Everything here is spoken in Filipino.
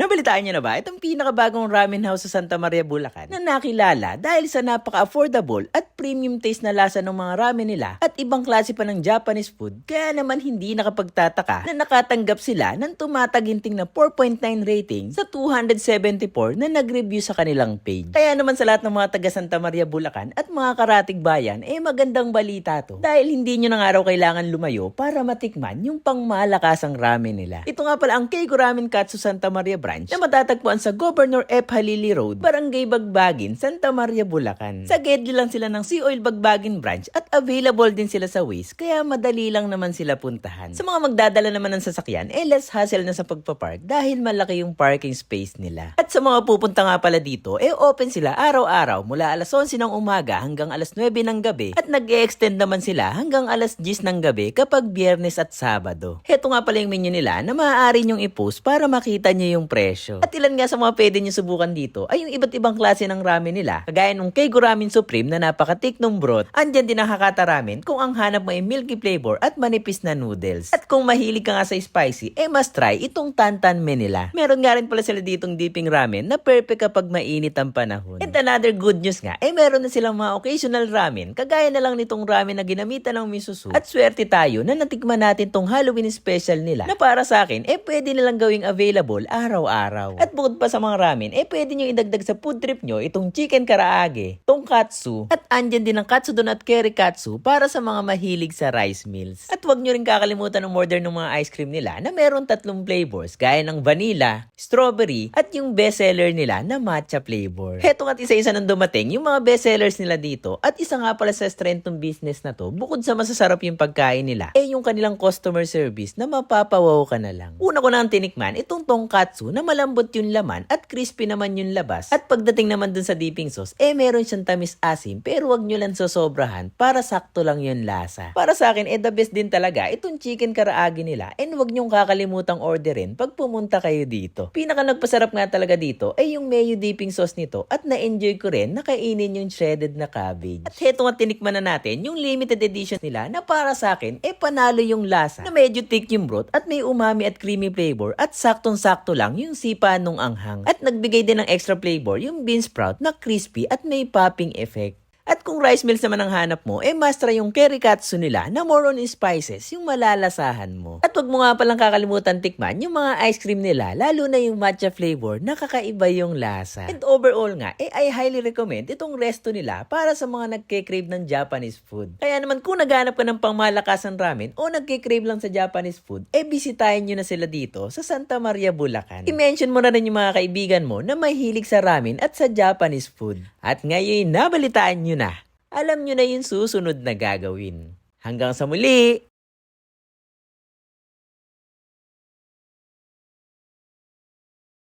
Nabalitaan niyo na ba itong pinakabagong ramen house sa Santa Maria, Bulacan na nakilala dahil sa napaka-affordable at premium taste na lasa ng mga ramen nila at ibang klase pa ng Japanese food kaya naman hindi nakapagtataka na nakatanggap sila ng tumataginting na 4.9 rating sa 274 na nag-review sa kanilang page. Kaya naman sa lahat ng mga taga Santa Maria, Bulacan at mga karatig bayan eh magandang balita to dahil hindi nyo na nga kailangan lumayo para matikman yung pangmalakasang ramen nila. Ito nga pala ang Keigo Ramen Katsu Santa Maria branch na matatagpuan sa Governor F. Halili Road, Barangay Bagbagin, Santa Maria, Bulacan. Sa Gedli lang sila ng Sea Oil Bagbagin branch at available din sila sa Waze kaya madali lang naman sila puntahan. Sa mga magdadala naman ng sasakyan, eh less hassle na sa pagpapark dahil malaki yung parking space nila. At sa mga pupunta nga pala dito, eh open sila araw-araw mula alas 11 ng umaga hanggang alas 9 ng gabi at nag extend naman sila hanggang alas 10 ng gabi kapag biyernes at sabado. Heto nga pala yung menu nila na maaari nyong i-post para makita nyo yung presyo. At ilan nga sa mga pwede nyo subukan dito ay yung iba't ibang klase ng ramen nila. Kagaya nung Keigo Ramen Supreme na napakatik ng broth. Andyan din ang Hakata Ramen kung ang hanap mo ay milky flavor at manipis na noodles. At kung mahilig ka nga sa spicy, eh must try itong Tantan Me nila. Meron nga rin pala sila ditong dipping ramen na perfect kapag mainit ang panahon. And another good news nga, eh meron na silang mga occasional ramen kagaya na lang nitong ramen na ginamitan ng misusu. At swerte tayo na natikman natin tong Halloween special nila na para sa akin, eh pwede nilang gawing available araw-araw. At bukod pa sa mga ramen, eh pwede nyo idagdag sa food trip nyo itong chicken karaage, tongkatsu, at andyan din ang katsudon at kerikatsu para sa mga mahilig sa rice meals. At huwag nyo rin kakalimutan ng order ng mga ice cream nila na meron tatlong flavors gaya ng vanilla, strawberry, at yung bestseller nila na matcha flavor. Heto nga't isa-isa nang dumating yung mga bestsellers nila dito at isa nga pala sa strength ng business na to, bukod sa masasarap yung pagkain nila, eh yung kanilang customer service na mapapawaw ka na lang. Una ko na ang tinikman, itong tongkatsu na malambot yung laman at crispy naman yung labas. At pagdating naman dun sa dipping sauce, eh meron siyang tamis asim pero wag nyo lang sosobrahan para sakto lang yung lasa. Para sa akin, eh the best din talaga itong chicken karaage nila and wag nyong kakalimutang orderin pag pumunta kayo dito. Pinaka nagpasarap nga talaga dito ay yung mayo dipping sauce nito at na-enjoy ko rin na kainin yung shredded na cabbage. At heto nga tinikman na natin yung limited edition nila na para sa akin, eh panalo yung lasa na medyo thick yung broth at may umami at creamy flavor at saktong-sakto lang yung sipa nung anghang. At nagbigay din ng extra flavor yung bean sprout na crispy at may popping effect. At kung rice meals naman ang hanap mo, eh mas try yung kerikatsu nila na more on spices, yung malalasahan mo. At wag mo nga palang kakalimutan tikman yung mga ice cream nila, lalo na yung matcha flavor, nakakaiba yung lasa. And overall nga, eh I highly recommend itong resto nila para sa mga nagke-crave ng Japanese food. Kaya naman kung naghanap ka ng pangmalakasan ramen o nagke-crave lang sa Japanese food, eh bisitahin nyo na sila dito sa Santa Maria, Bulacan. I-mention mo na rin yung mga kaibigan mo na mahilig sa ramen at sa Japanese food. At ngayon, nabalitaan nyo na. Alam nyo na yung susunod na gagawin. Hanggang sa muli!